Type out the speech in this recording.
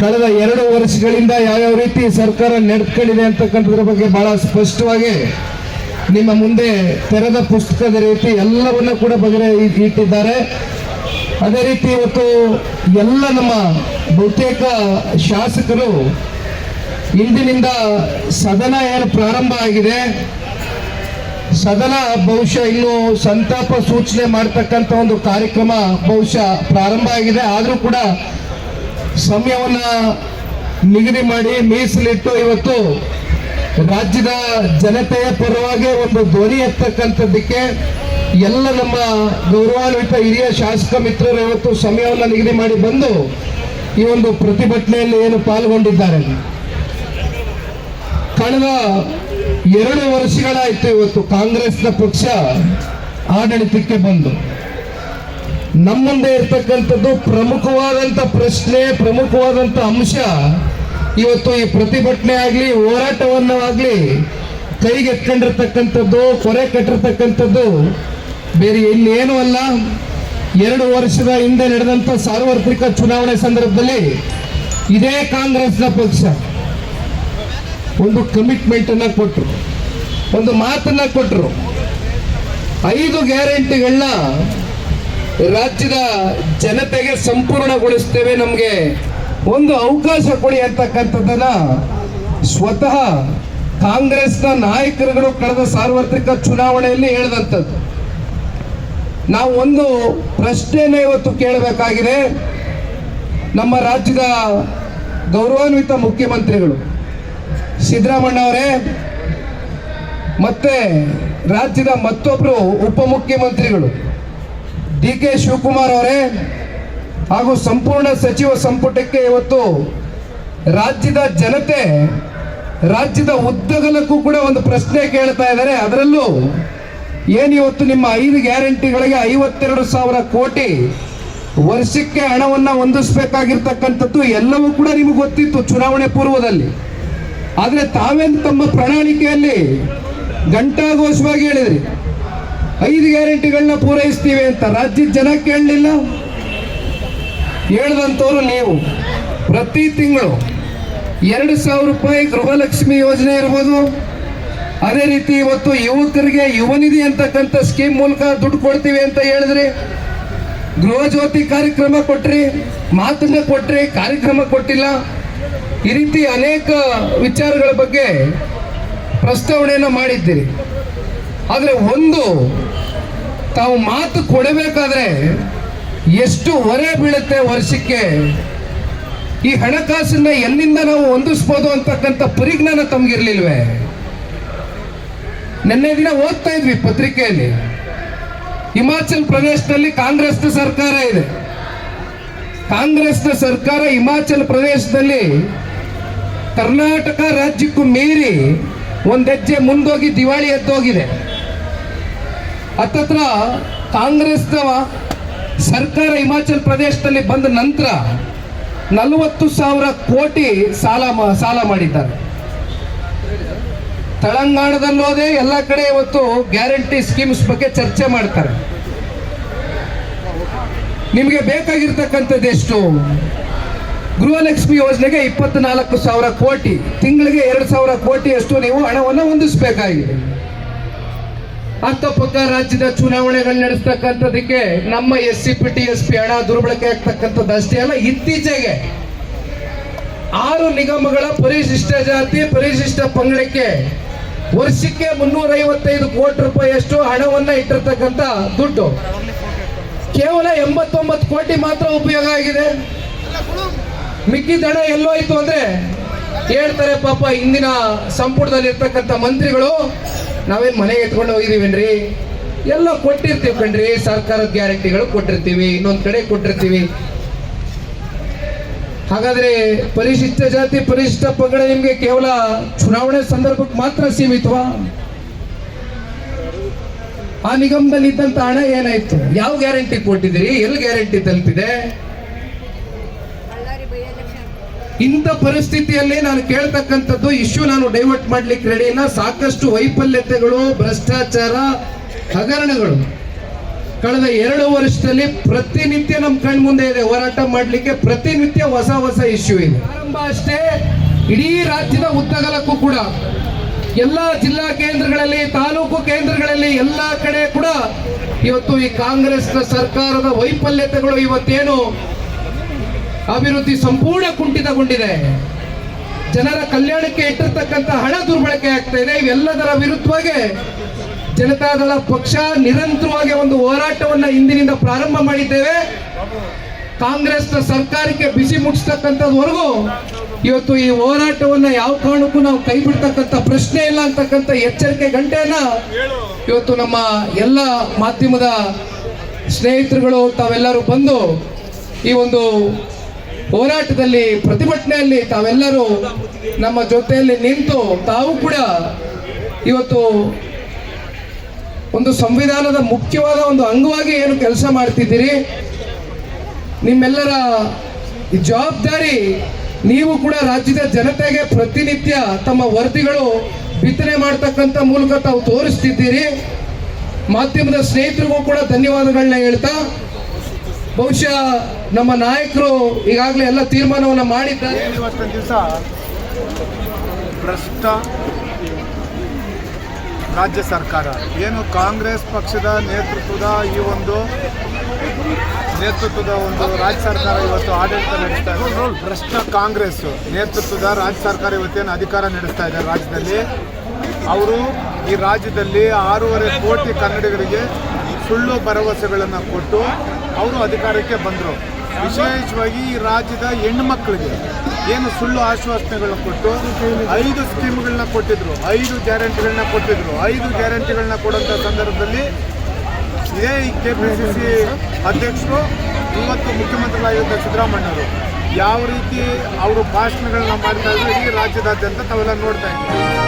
ಕಳೆದ ಎರಡು ವರ್ಷಗಳಿಂದ ಯಾವ್ಯಾವ ರೀತಿ ಸರ್ಕಾರ ನಡ್ಕೊಂಡಿದೆ ಅಂತಕ್ಕಂಥದ್ರ ಬಗ್ಗೆ ಬಹಳ ಸ್ಪಷ್ಟವಾಗಿ ನಿಮ್ಮ ಮುಂದೆ ತೆರೆದ ಪುಸ್ತಕದ ರೀತಿ ಎಲ್ಲವನ್ನ ಕೂಡ ಬಗೆ ಇಟ್ಟಿದ್ದಾರೆ. ಅದೇ ರೀತಿ ಇವತ್ತು ಎಲ್ಲ ನಮ್ಮ ಬಹುತೇಕ ಶಾಸಕರು ಇಂದಿನಿಂದ ಸದನ ಏನು ಪ್ರಾರಂಭ ಆಗಿದೆ. ಸದನ ಬಹುಶಃ ಇನ್ನು ಸಂತಾಪ ಸೂಚನೆ ಮಾಡ್ತಕ್ಕಂಥ ಒಂದು ಕಾರ್ಯಕ್ರಮ ಬಹುಶಃ ಪ್ರಾರಂಭ ಆಗಿದೆ. ಆದರೂ ಕೂಡ ಸಮಯವನ್ನ ನಿಗದಿ ಮಾಡಿ ಮೀಸಲಿಟ್ಟು ಇವತ್ತು ರಾಜ್ಯದ ಜನತೆಯ ಪರವಾಗಿ ಒಂದು ಧ್ವನಿ ಎತ್ತಕ್ಕಂಥದ್ದಕ್ಕೆ ಎಲ್ಲ ನಮ್ಮ ಗೌರವಾನ್ವಿತ ಹಿರಿಯ ಶಾಸಕ ಮಿತ್ರರು ಇವತ್ತು ಸಮಯವನ್ನ ನಿಗದಿ ಮಾಡಿ ಬಂದು ಈ ಒಂದು ಪ್ರತಿಭಟನೆಯಲ್ಲಿ ಏನು ಪಾಲ್ಗೊಂಡಿದ್ದಾರೆ. ಕಳೆದ ಎರಡು ವರ್ಷಗಳಾಯಿತು ಇವತ್ತು ಕಾಂಗ್ರೆಸ್ನ ಪಕ್ಷ ಆಡಳಿತಕ್ಕೆ ಬಂದು. ನಮ್ಮ ಮುಂದೆ ಇರ್ತಕ್ಕಂಥದ್ದು ಪ್ರಮುಖವಾದಂಥ ಪ್ರಶ್ನೆ, ಪ್ರಮುಖವಾದಂಥ ಅಂಶ. ಇವತ್ತು ಈ ಪ್ರತಿಭಟನೆ ಆಗಲಿ, ಹೋರಾಟವನ್ನು ಆಗಲಿ, ಕೈಗೆತ್ಕೊಂಡಿರ್ತಕ್ಕಂಥದ್ದು, ಕೊರೆ ಕಟ್ಟಿರ್ತಕ್ಕಂಥದ್ದು ಬೇರೆ ಇನ್ನೇನು ಅಲ್ಲ. ಎರಡು ವರ್ಷದ ಹಿಂದೆ ನಡೆದಂಥ ಸಾರ್ವತ್ರಿಕ ಚುನಾವಣೆ ಸಂದರ್ಭದಲ್ಲಿ ಇದೇ ಕಾಂಗ್ರೆಸ್ನ ಪಕ್ಷ ಒಂದು ಕಮಿಟ್ಮೆಂಟ್ ಅನ್ನ ಕೊಟ್ಟರು ಒಂದು ಮಾತನ್ನ ಕೊಟ್ಟರು ಐದು ಗ್ಯಾರಂಟಿಗಳನ್ನ ರಾಜ್ಯದ ಜನತೆಗೆ ಸಂಪೂರ್ಣಗೊಳಿಸ್ತೇವೆ. ನಮಗೆ ಒಂದು ಅವಕಾಶ ಕೊಡಿ ಅಂತಕ್ಕಂಥದ್ದನ್ನ ಸ್ವತಃ ಕಾಂಗ್ರೆಸ್ನ ನಾಯಕರುಗಳು ಕಳೆದ ಸಾರ್ವತ್ರಿಕ ಚುನಾವಣೆಯಲ್ಲಿ ಹೇಳಿದಂಥದ್ದು. ನಾವು ಒಂದು ಪ್ರಶ್ನೆಯನ್ನು ಇವತ್ತು ಕೇಳಬೇಕಾಗಿದೆ. ನಮ್ಮ ರಾಜ್ಯದ ಗೌರವಾನ್ವಿತ ಮುಖ್ಯಮಂತ್ರಿಗಳು ಸಿದ್ದರಾಮಣ್ಣ ಅವರೇ, ಮತ್ತೆ ರಾಜ್ಯದ ಮತ್ತೊಬ್ಬರು ಉಪಮುಖ್ಯಮಂತ್ರಿಗಳು. ಡಿ ಕೆ ಶಿವಕುಮಾರ್ ಅವರೇ ಹಾಗೂ ಸಂಪೂರ್ಣ ಸಚಿವ ಸಂಪುಟಕ್ಕೆ ಇವತ್ತು ರಾಜ್ಯದ ಜನತೆ, ರಾಜ್ಯದ ಉದ್ದಗಲಕ್ಕೂ ಕೂಡ ಒಂದು ಪ್ರಶ್ನೆ ಕೇಳ್ತಾ ಇದ್ದಾರೆ. ಅದರಲ್ಲೂ ಏನು ಇವತ್ತು ನಿಮ್ಮ ಐದು ಗ್ಯಾರಂಟಿಗಳಿಗೆ ಐವತ್ತೆರಡು ಸಾವಿರ ಕೋಟಿ ವರ್ಷಕ್ಕೆ ಹಣವನ್ನು ಹೊಂದಿಸಬೇಕಾಗಿರ್ತಕ್ಕಂಥದ್ದು ಎಲ್ಲವೂ ಕೂಡ ನಿಮಗೆ ಗೊತ್ತಿತ್ತು ಚುನಾವಣೆ ಪೂರ್ವದಲ್ಲಿ. ಆದರೆ ತಾವೇನು ತಮ್ಮ ಪ್ರಣಾಳಿಕೆಯಲ್ಲಿ ಘಂಟಾಘೋಷವಾಗಿ ಹೇಳಿದ್ರಿ? ಐದು ಗ್ಯಾರಂಟಿಗಳನ್ನ ಪೂರೈಸ್ತೀವಿ ಅಂತ ರಾಜ್ಯದ ಜನ ಕೇಳಲಿಲ್ಲ ಹೇಳ್ದಂಥವ್ರು ನೀವು. ಪ್ರತಿ ತಿಂಗಳು ಎರಡು ಸಾವಿರ ರೂಪಾಯಿ ಗೃಹಲಕ್ಷ್ಮಿ ಯೋಜನೆ ಇರ್ಬೋದು. ಅದೇ ರೀತಿ ಇವತ್ತು ಯುವಕರಿಗೆ ಯುವನಿಧಿ ಅಂತಕ್ಕಂಥ ಸ್ಕೀಮ್ ಮೂಲಕ ದುಡ್ಡು ಕೊಡ್ತೀವಿ ಅಂತ ಹೇಳಿದ್ರಿ. ಗೃಹ ಜ್ಯೋತಿ ಕಾರ್ಯಕ್ರಮ ಕೊಟ್ರಿ, ಮಾತನ್ನ ಕೊಟ್ರಿ, ಕಾರ್ಯಕ್ರಮ ಕೊಟ್ಟಿಲ್ಲ. ಈ ರೀತಿ ಅನೇಕ ವಿಚಾರಗಳ ಬಗ್ಗೆ ಪ್ರಸ್ತಾವನೆಯನ್ನು ಮಾಡಿದ್ದೀರಿ. ಆದರೆ ಒಂದು ತಾವು ಮಾತು ಕೊಡಬೇಕಾದ್ರೆ ಎಷ್ಟು ಹೊರೆ ಬೀಳುತ್ತೆ ವರ್ಷಕ್ಕೆ? ಈ ಹಣಕಾಸನ್ನ ಎಲ್ಲಿಂದ ನಾವು ಹೊಂದಿಸ್ಬೋದು ಅಂತಕ್ಕಂಥ ಪರಿಜ್ಞಾನ ತಮ್ಗಿರ್ಲಿಲ್ವೇ? ನಿನ್ನೆ ದಿನ ಓದ್ತಾ ಇದ್ವಿ ಪತ್ರಿಕೆಯಲ್ಲಿ. ಹಿಮಾಚಲ್ ಪ್ರದೇಶದಲ್ಲಿ ಕಾಂಗ್ರೆಸ್ ಸರ್ಕಾರ ಇದೆ. ಕಾಂಗ್ರೆಸ್ ಸರ್ಕಾರ ಹಿಮಾಚಲ್ ಪ್ರದೇಶದಲ್ಲಿ ಕರ್ನಾಟಕ ರಾಜ್ಯಕ್ಕೂ ಮೀರಿ ಒಂದು ಹೆಜ್ಜೆ ಮುಂದೋಗಿ ದಿವಾಳಿ ಎದ್ದೋಗಿದೆ. ಹತ್ತತ್ರ ಕಾಂಗ್ರೆಸ್ ಸರ್ಕಾರ ಹಿಮಾಚಲ ಪ್ರದೇಶದಲ್ಲಿ ಬಂದ ನಂತರ ನಲವತ್ತು ಸಾವಿರ ಕೋಟಿ ಸಾಲ ಸಾಲ ಮಾಡಿದ್ದಾರೆ. ತೆಲಂಗಾಣದಲ್ಲೋದೆ ಎಲ್ಲ ಕಡೆ ಇವತ್ತು ಗ್ಯಾರಂಟಿ ಸ್ಕೀಮ್ಸ್ ಬಗ್ಗೆ ಚರ್ಚೆ ಮಾಡ್ತಾರೆ. ನಿಮಗೆ ಬೇಕಾಗಿರ್ತಕ್ಕಂಥದ್ದು ಎಷ್ಟು? ಗೃಹಲಕ್ಷ್ಮಿ ಯೋಜನೆಗೆ ಇಪ್ಪತ್ನಾಲ್ಕು ಸಾವಿರ ಕೋಟಿ. ತಿಂಗಳಿಗೆ ಎರಡು ಸಾವಿರ ಕೋಟಿಯಷ್ಟು ನೀವು ಹಣವನ್ನು ಹೊಂದಿಸಬೇಕಾಗಿದೆ. ಅಕ್ಕಪಕ್ಕ ರಾಜ್ಯದ ಚುನಾವಣೆಗಳು ನಡೆಸ್ತಕ್ಕಂಥದಕ್ಕೆ ನಮ್ಮ S C P T S P ಹಣ ದುರ್ಬಳಕೆ ಆಗ್ತಕ್ಕಂಥದ್ದು ಅಷ್ಟೇ ಅಲ್ಲ, ಇತ್ತೀಚೆಗೆ ಆರು ನಿಗಮಗಳ ಪರಿಶಿಷ್ಟ ಜಾತಿ, ಪರಿಶಿಷ್ಟ ಪಂಗಡಕ್ಕೆ ವರ್ಷಕ್ಕೆ ಮುನ್ನೂರ ಐವತ್ತೈದು ಕೋಟಿ ರೂಪಾಯಿಯಷ್ಟು ಹಣವನ್ನ ಇಟ್ಟಿರ್ತಕ್ಕಂಥ ದುಡ್ಡು. ಕೇವಲ ಎಂಬತ್ತೊಂಬತ್ತು ಕೋಟಿ ಮಾತ್ರ ಉಪಯೋಗ ಆಗಿದೆ. ಮಿಕ್ಕಿದ ಹಣ ಎಲ್ಲೋಯ್ತು ಅಂದ್ರೆ ಹೇಳ್ತಾರೆ ಪಾಪ, ಇಂದಿನ ಸಂಪುಟದಲ್ಲಿ ಇರ್ತಕ್ಕಂಥ ಮಂತ್ರಿಗಳು ನಾವೇನ್ ಮನೆಗೆ ಎತ್ಕೊಂಡು ಹೋಗಿದ್ದೀವೇನ್ರಿ? ಎಲ್ಲ ಕೊಟ್ಟಿರ್ತೀವಿ ಕಣ್ರಿ, ಸರ್ಕಾರದ ಗ್ಯಾರಂಟಿಗಳು ಕೊಟ್ಟಿರ್ತೀವಿ, ಇನ್ನೊಂದು ಕಡೆ ಕೊಟ್ಟಿರ್ತೀವಿ. ಹಾಗಾದ್ರೆ ಪರಿಶಿಷ್ಟ ಜಾತಿ, ಪರಿಶಿಷ್ಟ ಪಂಗಡ ನಿಮ್ಗೆ ಕೇವಲ ಚುನಾವಣೆ ಸಂದರ್ಭಕ್ಕೆ ಮಾತ್ರ ಸೀಮಿತವಾ? ಆ ನಿಗಮದಲ್ಲಿ ಇದ್ದಂತ ಹಣ ಏನಾಯ್ತು? ಯಾವ ಗ್ಯಾರಂಟಿ ಕೊಟ್ಟಿದ್ದೀರಿ? ಎಲ್ಲಿ ಗ್ಯಾರಂಟಿ ತಲುಪಿದೆ? ಇಂಥ ಪರಿಸ್ಥಿತಿಯಲ್ಲಿ ನಾನು ಕೇಳ್ತಕ್ಕಂಥದ್ದು ಇಶ್ಯೂ ನಾನು ಡೈವರ್ಟ್ ಮಾಡ್ಲಿಕ್ಕೆ ರೆಡಿ ಇಲ್ಲ. ಸಾಕಷ್ಟು ವೈಫಲ್ಯತೆಗಳು, ಭ್ರಷ್ಟಾಚಾರ, ಹಗರಣಗಳು. ಕಳೆದ ಎರಡು ವರ್ಷದಲ್ಲಿ ಪ್ರತಿನಿತ್ಯ ನಮ್ಮ ಕಣ್ ಮುಂದೆ ಇದೆ. ಹೋರಾಟ ಮಾಡಲಿಕ್ಕೆ ಪ್ರತಿನಿತ್ಯ ಹೊಸ ಹೊಸ ಇಶ್ಯೂ ಇದೆ. ಆರಂಭ ಅಷ್ಟೇ. ಇಡೀ ರಾಜ್ಯದ ಉದ್ದಗಲಕ್ಕೂ ಕೂಡ, ಎಲ್ಲ ಜಿಲ್ಲಾ ಕೇಂದ್ರಗಳಲ್ಲಿ, ತಾಲೂಕು ಕೇಂದ್ರಗಳಲ್ಲಿ, ಎಲ್ಲ ಕಡೆ ಕೂಡ ಇವತ್ತು ಈ ಕಾಂಗ್ರೆಸ್ನ ಸರ್ಕಾರದ ವೈಫಲ್ಯತೆಗಳು ಇವತ್ತೇನು ಅಭಿವೃದ್ಧಿ ಸಂಪೂರ್ಣ ಕುಂಠಿತಗೊಂಡಿದೆ. ಜನರ ಕಲ್ಯಾಣಕ್ಕೆ ಇಟ್ಟಿರ್ತಕ್ಕಂಥ ಹಣ ದುರ್ಬಳಕೆ ಆಗ್ತಾ ಇದೆ. ಇವೆಲ್ಲದರ ವಿರುದ್ಧವಾಗಿ ಜನತಾದಳ ಪಕ್ಷ ನಿರಂತರವಾಗಿ ಒಂದು ಹೋರಾಟವನ್ನ ಇಂದಿನಿಂದ ಪ್ರಾರಂಭ ಮಾಡಿದ್ದೇವೆ. ಕಾಂಗ್ರೆಸ್ನ ಸರ್ಕಾರಕ್ಕೆ ಬಿಸಿ ಮುಟ್ಟಿಸ್ತಕ್ಕಂಥದ್ವರೆಗೂ ಇವತ್ತು ಈ ಹೋರಾಟವನ್ನ ಯಾವ ಕಾರಣಕ್ಕೂ ನಾವು ಕೈ ಬಿಡ್ತಕ್ಕಂಥ ಪ್ರಶ್ನೆ ಇಲ್ಲ ಅಂತಕ್ಕಂಥ ಎಚ್ಚರಿಕೆ ಗಂಟೆಯನ್ನ ಇವತ್ತು ನಮ್ಮ ಎಲ್ಲ ಮಾಧ್ಯಮದ ಸ್ನೇಹಿತರುಗಳು ತಾವೆಲ್ಲರೂ ಬಂದು ಈ ಒಂದು ಹೋರಾಟದಲ್ಲಿ ಪ್ರತಿಭಟನೆಯಲ್ಲಿ ತಾವೆಲ್ಲರೂ ನಮ್ಮ ಜೊತೆಯಲ್ಲಿ ನಿಂತು ತಾವು ಕೂಡ ಇವತ್ತು ಒಂದು ಸಂವಿಧಾನದ ಮುಖ್ಯವಾದ ಒಂದು ಅಂಗವಾಗಿ ಏನು ಕೆಲಸ ಮಾಡ್ತಿದ್ದೀರಿ? ನಿಮ್ಮೆಲ್ಲರ ಜವಾಬ್ದಾರಿ ನೀವು ಕೂಡ ರಾಜ್ಯದ ಜನತೆಗೆ ಪ್ರತಿನಿತ್ಯ ತಮ್ಮ ವರದಿಗಳು ಬಿತ್ತನೆ ಮಾಡ್ತಕ್ಕಂಥ ಮೂಲಕ ತಾವು ತೋರಿಸ್ತಿದ್ದೀರಿ. ಮಾಧ್ಯಮದ ಸ್ನೇಹಿತರಿಗೂ ಕೂಡ ಧನ್ಯವಾದಗಳನ್ನ ಹೇಳ್ತಾ ಬಹುಶಃ ನಮ್ಮ ನಾಯಕರು ಈಗಾಗಲೇ ಎಲ್ಲ ತೀರ್ಮಾನವನ್ನು ಮಾಡಿದ್ದಾರೆ. ದಿವಸ? ಭ್ರಷ್ಟ ರಾಜ್ಯ ಸರ್ಕಾರ. ಏನು ಕಾಂಗ್ರೆಸ್ ಪಕ್ಷದ ನೇತೃತ್ವದ ಈ ಒಂದು ನೇತೃತ್ವದ ಒಂದು ರಾಜ್ಯ ಸರ್ಕಾರ ಇವತ್ತು ಆಡಳಿತ ನಡೆಸ್ತಾ ಇದೆ. ಭ್ರಷ್ಟ ಕಾಂಗ್ರೆಸ್ ನೇತೃತ್ವದ ರಾಜ್ಯ ಸರ್ಕಾರ ಇವತ್ತೇನು ಅಧಿಕಾರ ನಡೆಸ್ತಾ ಇದೆ ರಾಜ್ಯದಲ್ಲಿ? ಅವರು ಈ ರಾಜ್ಯದಲ್ಲಿ ಆರೂವರೆ ಕೋಟಿ ಕನ್ನಡಿಗರಿಗೆ ಸುಳ್ಳು ಭರವಸೆಗಳನ್ನು ಕೊಟ್ಟು ಅವರು ಅಧಿಕಾರಕ್ಕೆ ಬಂದರು. ವಿಶೇಷವಾಗಿ ಈ ರಾಜ್ಯದ ಹೆಣ್ಣುಮಕ್ಕಳಿಗೆ ಏನು ಸುಳ್ಳು ಆಶ್ವಾಸನೆಗಳನ್ನ ಕೊಟ್ಟು ಐದು ಸ್ಕೀಮ್ಗಳನ್ನ ಕೊಟ್ಟಿದ್ರು. ಐದು ಗ್ಯಾರಂಟಿಗಳನ್ನ ಕೊಟ್ಟಿದ್ರು. ಐದು ಗ್ಯಾರಂಟಿಗಳನ್ನ ಕೊಡುವಂಥ ಸಂದರ್ಭದಲ್ಲಿ ಇದೇ ಕೆ ಪಿ ಸಿ ಸಿ ಅಧ್ಯಕ್ಷರು, ಇವತ್ತು ಮುಖ್ಯಮಂತ್ರಿಗಳಾಗಿದ್ದ ಸಿದ್ದರಾಮಯ್ಯವರು ಯಾವ ರೀತಿ ಅವರು ಭಾಷಣಗಳನ್ನ ಮಾಡ್ತಾ ಇದ್ರು ಇಡೀ ರಾಜ್ಯದಾದ್ಯಂತ ತಾವೆಲ್ಲ ನೋಡ್ತಾ ಇದ್ದೀವಿ